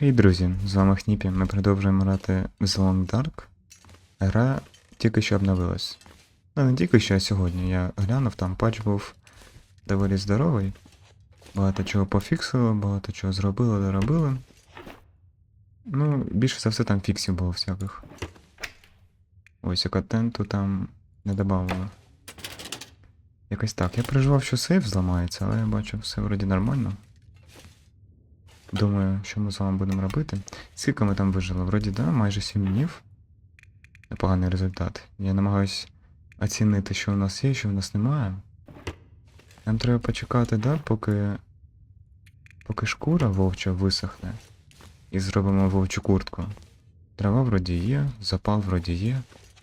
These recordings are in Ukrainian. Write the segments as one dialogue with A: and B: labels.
A: Хей, друзі, з вами Хніпі. Ми продовжуємо грати в The Dark. Гра тільки що обновилась. Ну, не тільки що, а сьогодні. Я глянув, там патч був доволі здоровий. Багато чого пофіксили, багато чого зробили, доробили. Ну, більше за все там фіксів було всяких. Ось і контенту там не додавали. Якось так. Я переживав, що сейф зламається, але я бачу, все вроді нормально. Думаю, що ми з вами будемо робити. Скільки ми там вижили? Вроді, да, майже 7 днів. Непоганий результат. Я намагаюсь оцінити, що у нас є, що в нас немає. Нам треба почекати, да, поки. Поки шкура вовча висохне. І зробимо вовчу куртку. Трава вроді є, запал вроді є.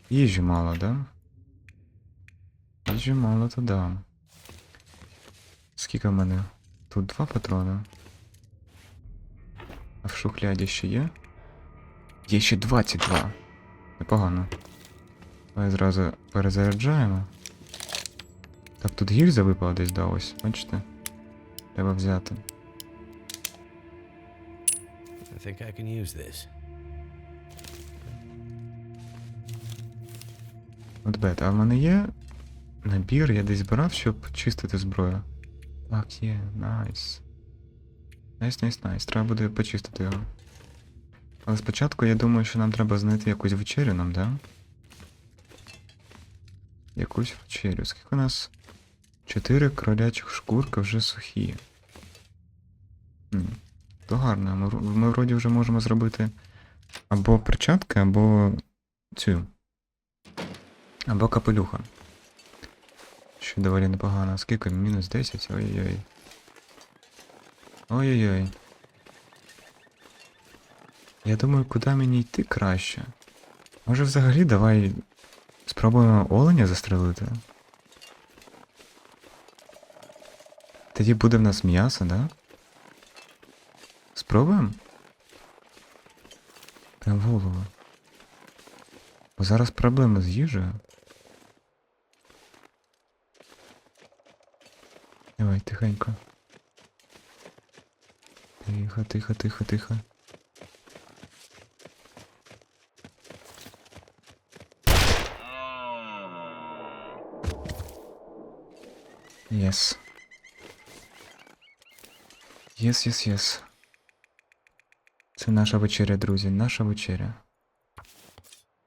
A: Їжі мало, да? Їжі мало, то да. Скільки в мене? Тут два патрони. А в шухляді ще є? Є ще 22. Непогано. Давай зразу перезаряджаємо. Так, тут гільза випала десь, да, ось, бачите? Треба взяти.
B: I think I can use this.
A: От бет, а в мене є набір, я десь збирав, щоб чистити зброю. Так, є, найс. Найс, найс, найс. Треба буде почистити його. Але спочатку я думаю, що нам треба знайти якусь вечерю нам, да? Якусь вечерю. Скільки у нас? Чотири кролячих шкурки вже сухі. То гарно. Ми, ми вроді вже можемо зробити або перчатки, або цю. Або капелюха. Що доволі непогано. Скільки? Мінус 10? Ой-ой-ой. Ой-ой-ой. Я думаю, куди мені йти краще. Може взагалі давай спробуємо оленя застрелити? Тоді буде в нас м'ясо, да? Спробуємо? Прям в голову. Бо зараз проблеми з їжею. Давай, тихенько. Тихо, тихо, тихо, тихо. Єс. Єс, єс, єс. Це наша вечеря, друзі, наша вечеря.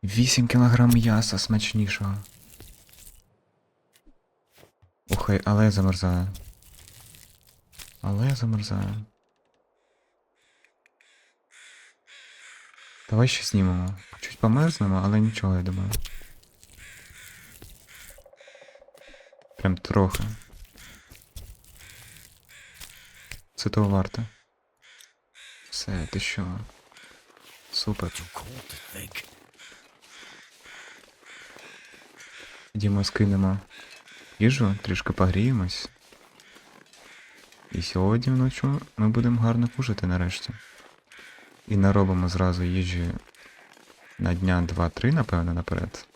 A: 8 кілограм м'яса смачнішого. Охай, але я замерзаю. Але я Давай ще знімемо. Чуть померзнемо, але нічого, я думаю. Прям трохи. Це того варто. Все, ти що? Супер. Ідімо скинемо їжу, трішки погріємось. І сьогодні вночі ми будемо гарно кушати нарешті. І наробимо зразу їжі на дня 2-3, напевно, наперед.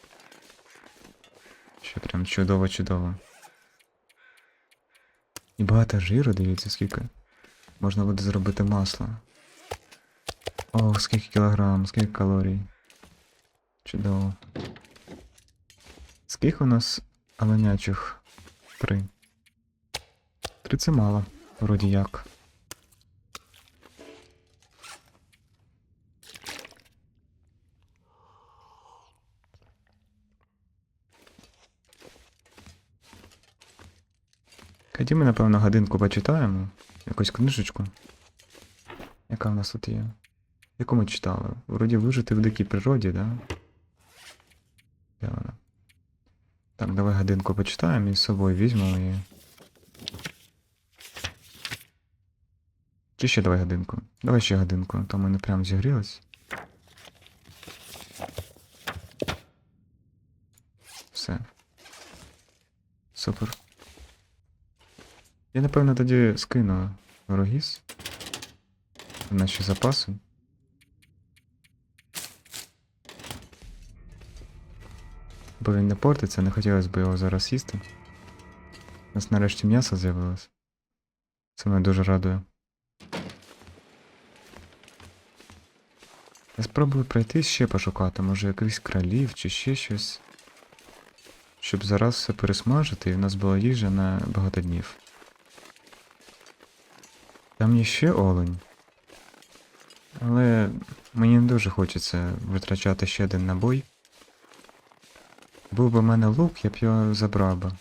A: Що прям чудово-чудово. І багато жиру, дивіться, скільки. Можна буде зробити масло. Ох, скільки кілограм, скільки калорій. Чудово. Скільки у нас оленячих? Три. Три це мало, вроді як. Тоді ми, напевно, годинку почитаємо. Якусь книжечку. Яка в нас тут є? Яку ми читали? Вроді вижити в дикій природі, да? Де вона? Так, давай годинку почитаємо і з собою візьмемо її. Чи ще давай годинку? Давай ще годинку, то в мене прям зігрілось. Все. Супер. Я напевно тоді скину рогіз. Наші запаси. Бо він не портиться, не хотілося б його зараз їсти. У нас нарешті м'ясо з'явилось. Це мене дуже радує. Я спробую пройти ще пошукати, може якихось кролів чи ще щось. Щоб зараз все пересмажити і в нас була їжа на багато днів. Там є ще олень. Але мені не дуже хочеться витрачати ще один набой. Був би в мене лук, я б його забрав би.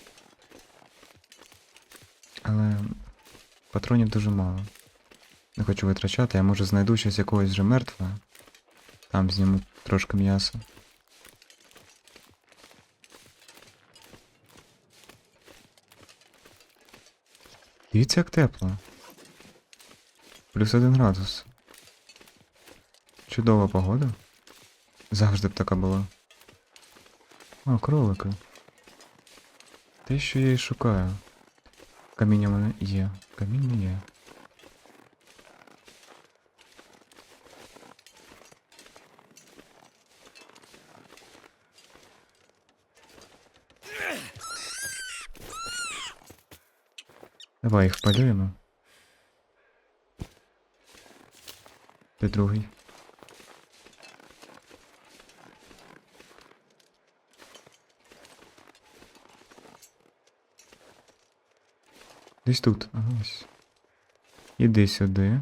A: Але патронів дуже мало. Не хочу витрачати, я може знайду щось якогось вже мертвого. Там зніму трошки м'яса. Дивіться, як тепло. Плюс один градус. Чудова погода. Завжди б така була. О, кролики. Те, що я і шукаю. Каміння в мене є. Каміння є. Давай їх полюємо. Де другий? Десь тут. Ага, ось. Іди сюди.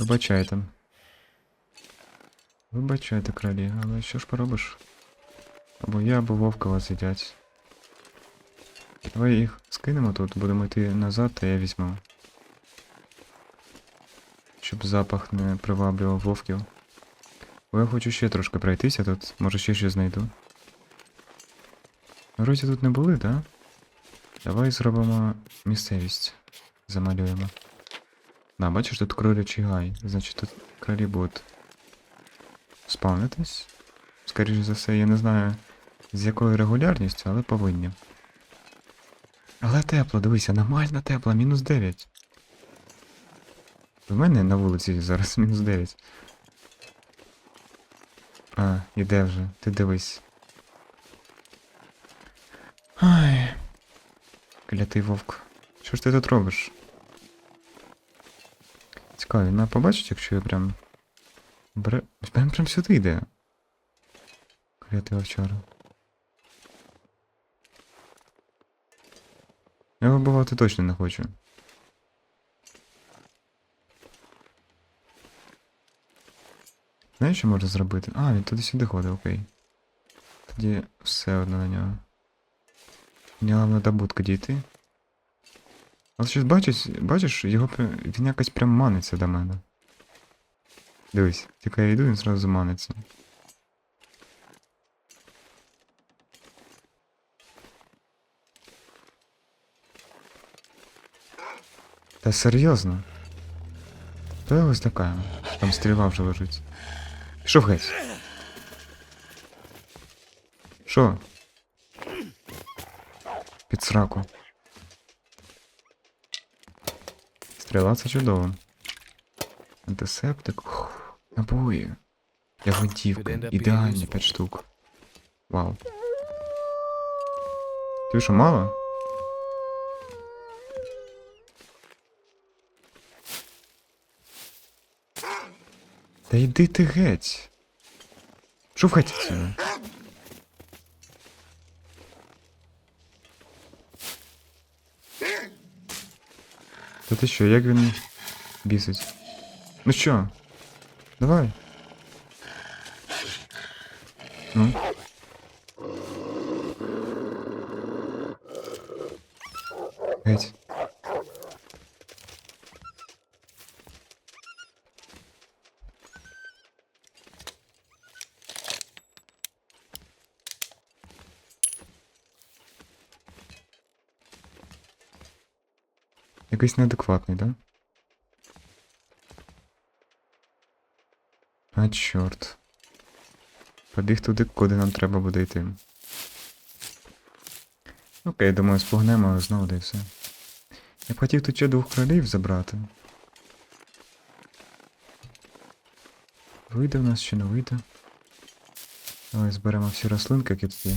A: Вибачайте. Вибачайте, кралі, але що ж поробиш? Або я, або вовка вас їдять. Давай їх скинемо тут, будемо йти назад, та я візьму. Щоб запах не приваблював вовків. Бо я хочу ще трошки пройтися тут, може ще щось знайду. Вроді тут не були, так? Давай зробимо місцевість. Замалюємо. На, бачиш, тут кролячий гай. Значить тут кролі будуть спавнитись. Скоріше за все, я не знаю з якою регулярністю, але повинні. Але тепло, дивися, нормально тепло, мінус 9. В мене на вулиці зараз мінус 9. А, іде вже, ти дивись. Ай. Клятий вовк. Що ж ти тут робиш? Цікаво, мене побачить, якщо я прям. Бере. Прям, сюди йде. Клятий вовчара. Я вибивати точно не хочу. Знаєш, що можна зробити? А, він туди-сюди ходить, окей. Тоді все одно на нього. Мені головне до будки дійти. Але щось бачиш, бачиш, його він якось прям маниться до мене. Дивись, тільки я йду, він зразу маниться. Та серйозно? То я ось. Там стріла вже лежить. Пішов геть. Що? Під сраку. Стріла це чудово. Антисептик. Ух, набої. Я гвинтівка. Ідеальні 5 штук. Вау. Ти що, мало? Та йди ти геть. Що в хаті це? Та ти що, як він бісить? Ну що? Давай. Ну. Геть. Якийсь неадекватний, да? А чорт. Побіг туди, куди нам треба буде йти. Окей, думаю, спогнемо знову і все. Я б хотів тут ще двох кролів забрати. Вийде в нас чи не вийде? Давай зберемо всі рослинки, які тут є.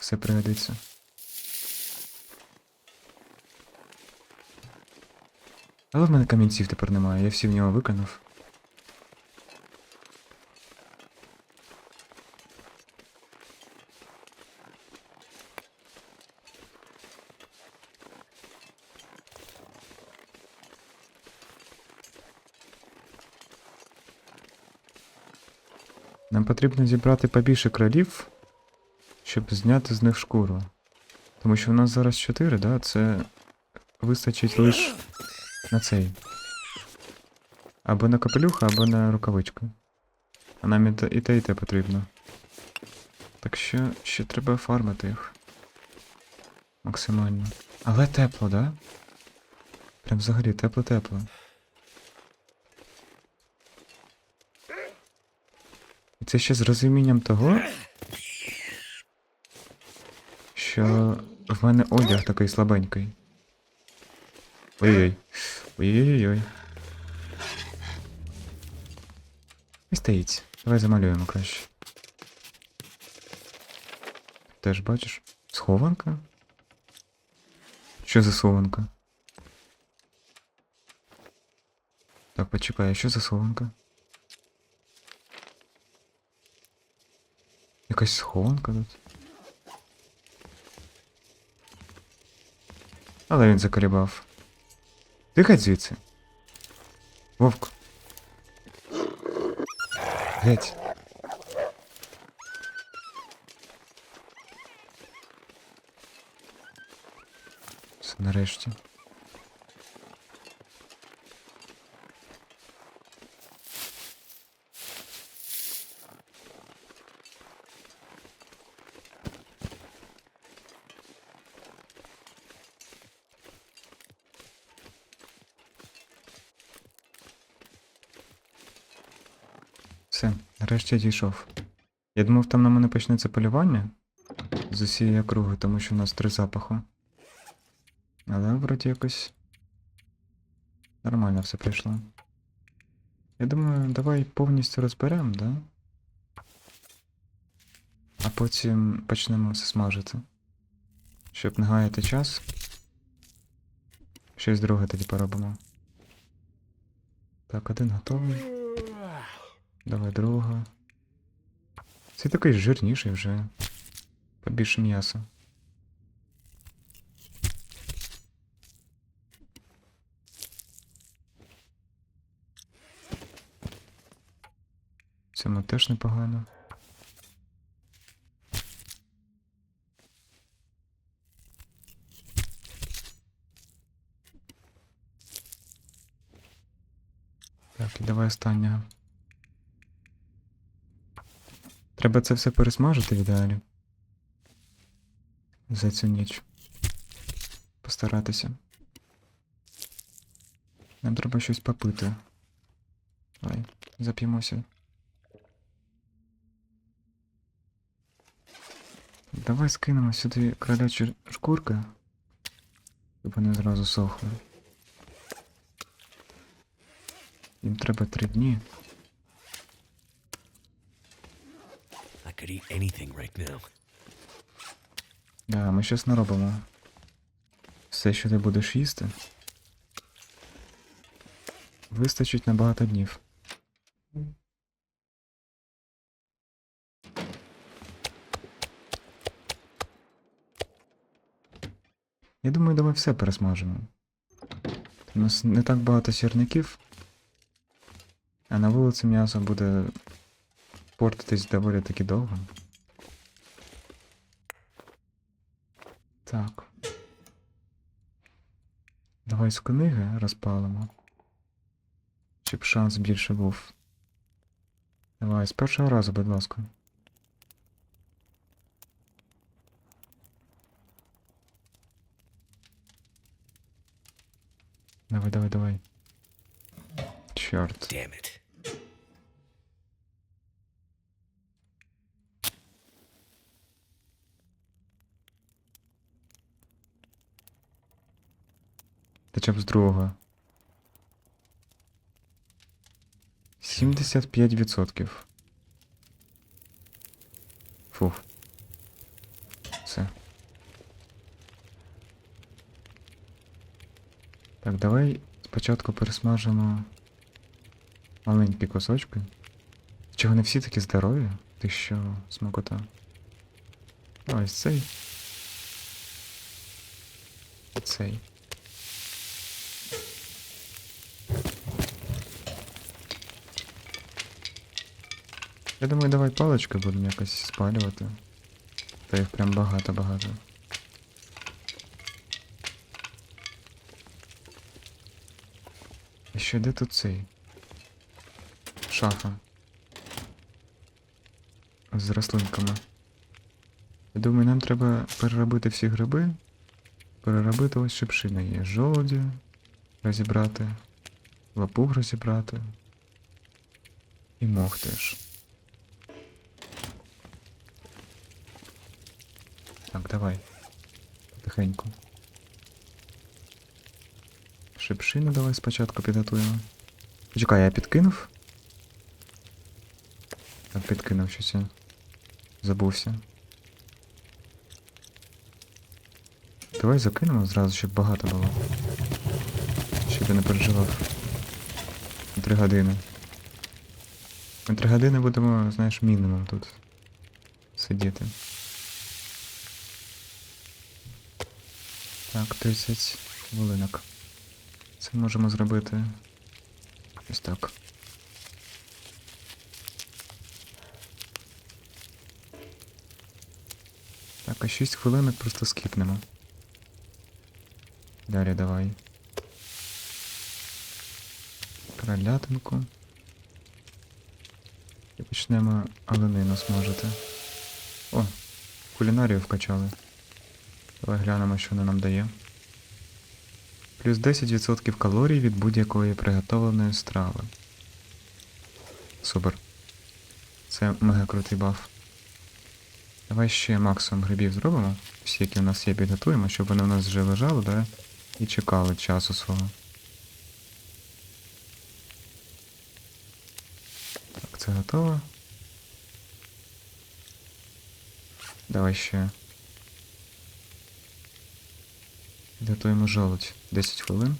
A: Все пригодиться. Але в мене камінців тепер немає, я всі в нього виконав. Нам потрібно зібрати побільше кролів, щоб зняти з них шкуру. Тому що в нас зараз 4, да? Це вистачить лише на цей. Або на капелюха, або на рукавичку. А нам і те, і те, і те потрібно. Так що ще треба фармити їх. Максимально. Але тепло, да? Прям взагалі тепло-тепло. І це ще з розумінням того, що в мене одяг такий слабенький. Ой-ой. Ой-ой-ой. І стоїть. Давай замалюємо краще. Теж бачиш? Схованка? Що за схованка? Так, почекай, а що за схованка? Якась схованка тут. Але він заколебав. Тихай звідси. Вовк. Геть. Все нарешті. Все, нарешті дійшов. Я думав, там на мене почнеться полювання з усієї округи, тому що в нас три запаху. Але вроді якось нормально все прийшло. Я думаю, давай повністю розберемо, да? А потім почнемо все смажити. Щоб не гаяти час. Щось друге тоді поробимо. Так, один готовий. Давай друга. Це такий жирніший вже. Побільше м'яса. Цьому теж непогано. Так, і давай останнього. Треба це все пересмажити в ідеалі. За цю ніч. Постаратися. Нам треба щось попити. Давай, зап'ємося. Давай скинемо сюди кролячі шкурки, щоб вони зразу сохли. Їм треба три дні.
B: I could eat anything right now.
A: Да, ми щось наробимо. Все, що ти будеш їсти. Вистачить на багато днів. Я думаю, давай все пересмажимо. У нас не так багато сірників, а на вулиці м'ясо буде портитись доволі таки довго. Так. Давай з книги розпалимо. Щоб шанс більше був. Давай, з першого разу, будь ласка. Давай, давай, давай. Чорт.
B: Damn it.
A: З другого. 75%. Фух. Все. Так, давай Спочатку пересмажимо маленькі кусочки. Чи вони всі такі здорові? Ти що, смакота? Ось цей. Цей. Я думаю, давай палички будемо якось спалювати. Та їх прям багато-багато. І ще де тут цей? Шафа. З рослинками. Я думаю, нам треба переробити всі гриби. Переробити ось шипшина є. Жолоді розібрати. Лапуг розібрати. І мох теж. Так, давай. Потихеньку. Шипшину давай спочатку підготуємо. Почекай, я підкинув? Так, підкинув щось. Забувся. Давай закинемо зразу, щоб багато було. Щоб я не переживав. Три години. На три години будемо, знаєш, мінімум тут сидіти. Так, 30 хвилинок. Це можемо зробити ось так. Так, а 6 хвилинок просто скіпнемо. Далі давай. Кролятинку. І почнемо оленину смажити. О, кулінарію вкачали. Давай глянемо, що вона нам дає. Плюс 10% калорій від будь-якої приготовленої страви. Супер. Це мега крутий баф. Давай ще максимум грибів зробимо. Всі, які у нас є, підготуємо, щоб вони у нас вже лежали, да? І чекали часу свого. Так, це готово. Давай ще. Підготуємо жолудь. 10 хвилин.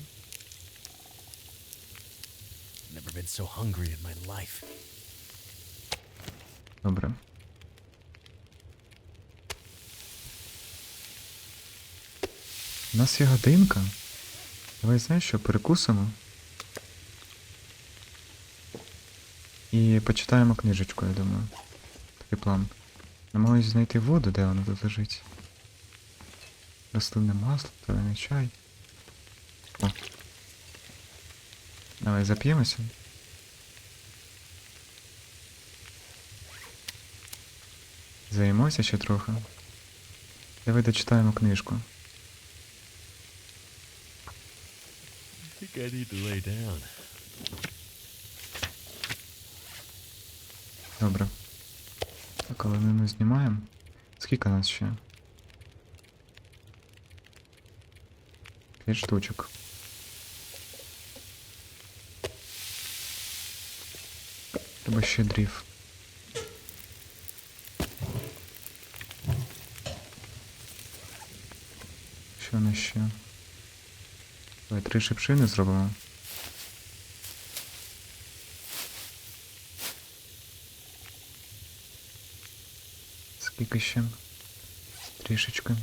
A: Добре. У нас є годинка. Давай знаєш що, перекусимо. І почитаємо книжечку, я думаю. Такий план. Намагаюсь знайти воду, де вона тут лежить. Рослинне масло, зелений чай. О. Давай зап'ємося. Займося ще трохи. Давай дочитаємо книжку.
B: I think I need to lay down.
A: Добре. Так, але ми не знімаємо. Скільки нас ще? П'ять штучок. Треба ще дрів. Що у нас ще? Давай три шипшини зробимо. Скільки ще? Трішечки.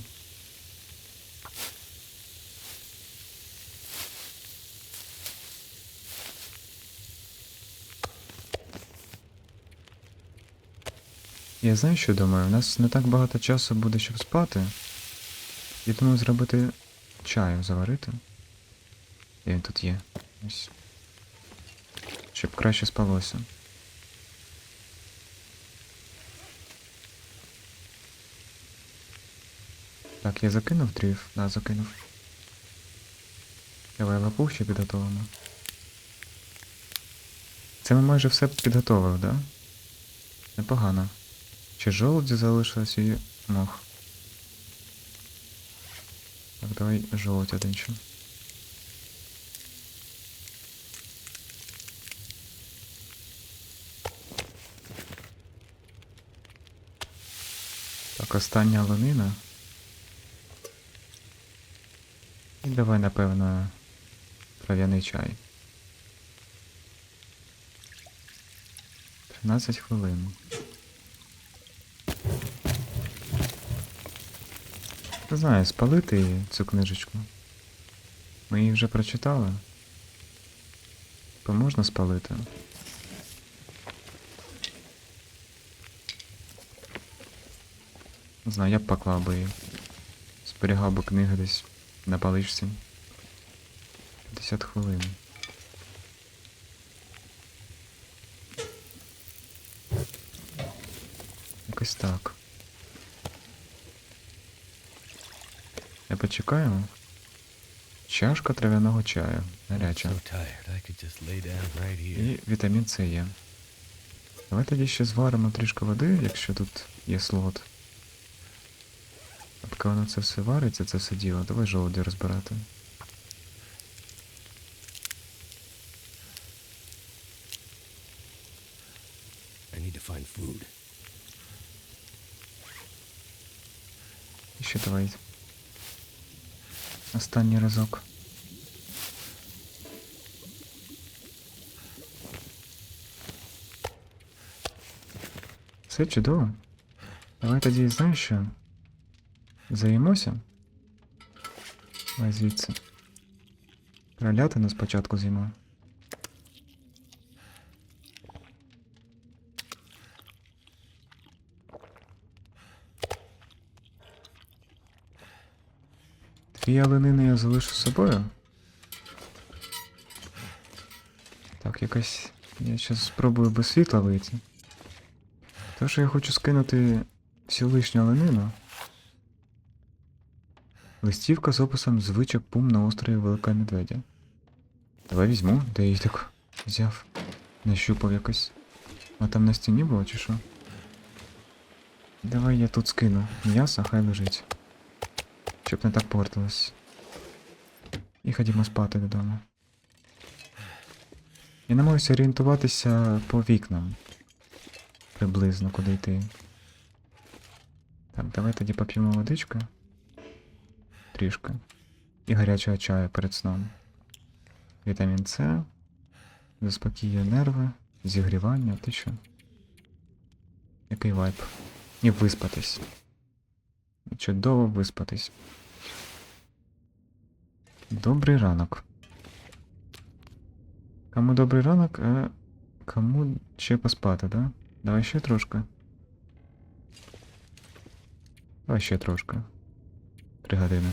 A: Я знаю, що думаю, у нас не так багато часу буде, щоб спати. Я думаю зробити чаю заварити. Де він тут є? Ось. Щоб краще спалося. Так, я закинув дрів? Да, закинув. Давай лапух ще підготовимо. Це ми майже все підготовили, да? Непогано. Ще жолуді залишилось і мох. Так, давай жолудь один ще. Так, остання оленина. І давай, напевно, Трав'яний чай. 13 хвилин. Не знаю, спалити цю книжечку. Ми її вже прочитали. То можна спалити. Не знаю, я б поклав би її. Зберігав би книги десь на паличці. 50 хвилин. Якось так. Я почекаю. Чашка трав'яного чаю. Гаряча. І вітамін С є. Давай тоді ще зваримо трішки води, якщо тут є слот. А поки воно це все вариться, це все діло, давай жолуді розбирати. Ще давай. Останній разок. Все чудово. Давай тоді, знаєш що? Заїмося? Давай звідси. Кролятину спочатку з'їмо. Дві оленини я залишу з собою. Так, якась. Я зараз спробую без світла вийти. Те, що я хочу скинути всю лишню оленину. Листівка з описом звичок пум на острові Велика Медведя. Давай візьму, де я її так взяв. Нащупав якось. А там на стіні було чи що? Давай я тут скину. М'ясо, хай лежить. Щоб не так портилось. І ходімо спати додому. Я намагаюся орієнтуватися по вікнам. Приблизно куди йти. Так, давай тоді поп'ємо водички. Трішки. І гарячого чаю перед сном. Вітамін С. Заспокіює нерви, зігрівання, ти що? Який вайб? І виспатись. Чудово виспатись. Добрий ранок. Кому добрий ранок, а кому ще поспати, да? Давай ще трошки. Давай ще трошки. Три години.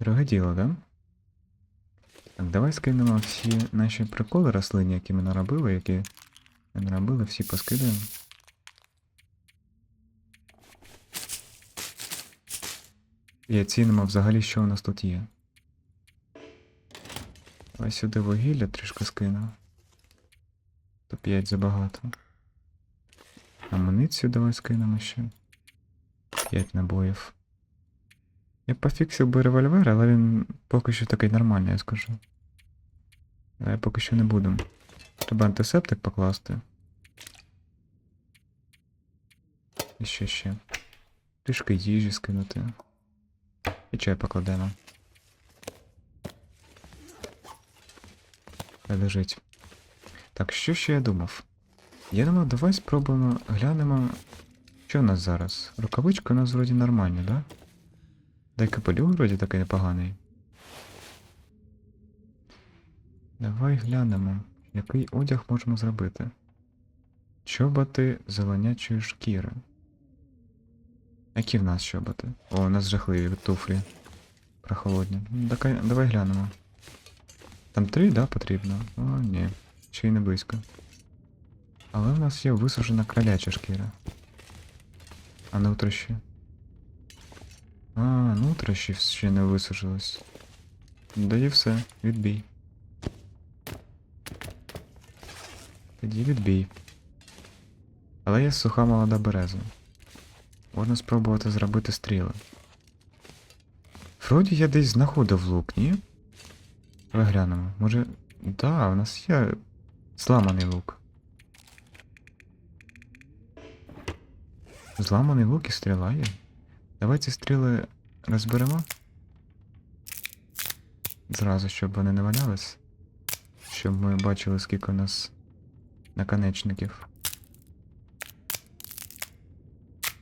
A: Друге діло, да? Так, давай скинемо всі наші приколи рослинні, які ми наробили, які ми наробили, всі поскидаємо. І оцінимо взагалі, що у нас тут є. Давай сюди вугілля трішки скину. То 5 забагато. Амуніцію давай скинемо ще. 5 набоїв. Я пофіксив би револьвер, але він поки що такий нормальний, я скажу. Але поки що не будемо. Треба антисептик покласти. І ще ще. Трішки їжі скинути. І чай покладемо. Хай лежить. Так, що ще я думав? Я думав, давай спробуємо, глянемо. Що у нас зараз? Рукавичка у нас вроді нормальні, да? Дай капелюх вроді такий непоганий. Давай глянемо, який одяг можемо зробити. Чоботи зеленячої шкіри. Які в нас чоботи? О, у нас жахливі туфлі. Прохолодні. Ну, Давай, давай глянемо. Там три, да, потрібно? О, ні. Ще й не близько. Але в нас є висушена кроляча шкіра. А нутрощі? А, нутрощі ще не висужилось. Да і все, відбій. Тоді відбій. Але є суха молода береза. Можна спробувати зробити стріли. Вроді я десь знаходив лук, ні? Давай глянемо. Може. Да, у нас є зламаний лук. Зламаний лук і стріла є. Давай ці стріли розберемо. Зразу, щоб вони не валялись. Щоб ми бачили, скільки у нас наконечників.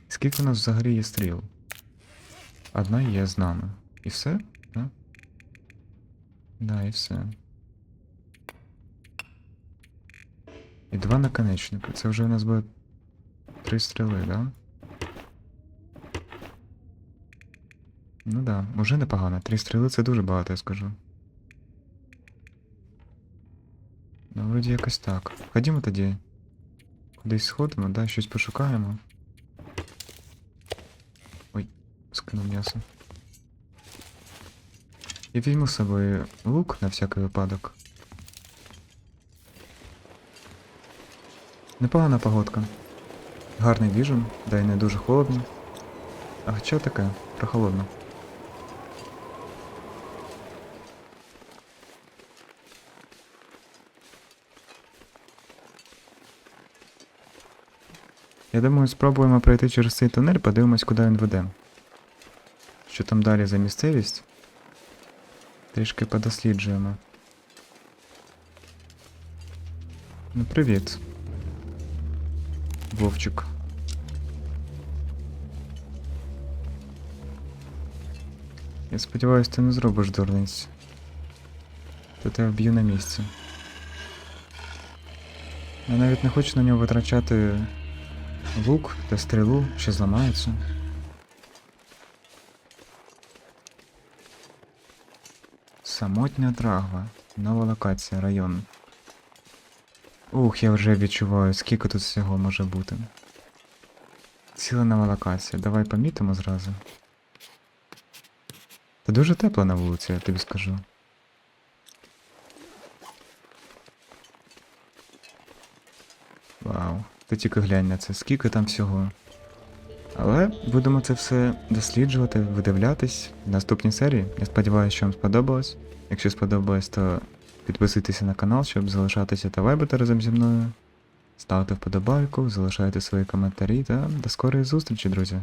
A: Скільки у нас взагалі є стріл? Одна є з нами. І все? Да? Да, і все. І два наконечники. Це вже у нас буде три стріли, да? Ну да, уже непогано. Три стріли це дуже багато, я скажу. Ну, вроді якось так. Ходімо тоді. Кудись сходимо, да, щось пошукаємо. Ой, скинув м'ясо. Я візьму з собою лук на всякий випадок. Непогана погодка. Гарний віжен, да й не дуже холодно. А хоча таке, прохолодно. Я думаю, спробуємо пройти через цей тунель, подивимось, куди він веде. Що там далі за місцевість? Трішки подосліджуємо. Ну, привіт. Вовчик. Я сподіваюся, ти не зробиш дурниць. То тебе вб'ю на місці. Я навіть не хочу на нього витрачати лук та стрілу, що зламаються. Самотня драгва. Нова локація, район. Ух, я вже відчуваю, скільки тут всього може бути. Ціла нова локація. Давай помітимо зразу. Та дуже тепло на вулиці, я тобі скажу. Вау, ти тільки глянь на це, скільки там всього. Але будемо це все досліджувати, видивлятись в наступній серії. Я сподіваюся, що вам сподобалось. Якщо сподобалось, то підписуйтеся на канал, щоб залишатися та вайбити разом зі мною. Ставте вподобайку, залишайте свої коментарі та до скорої зустрічі, друзі.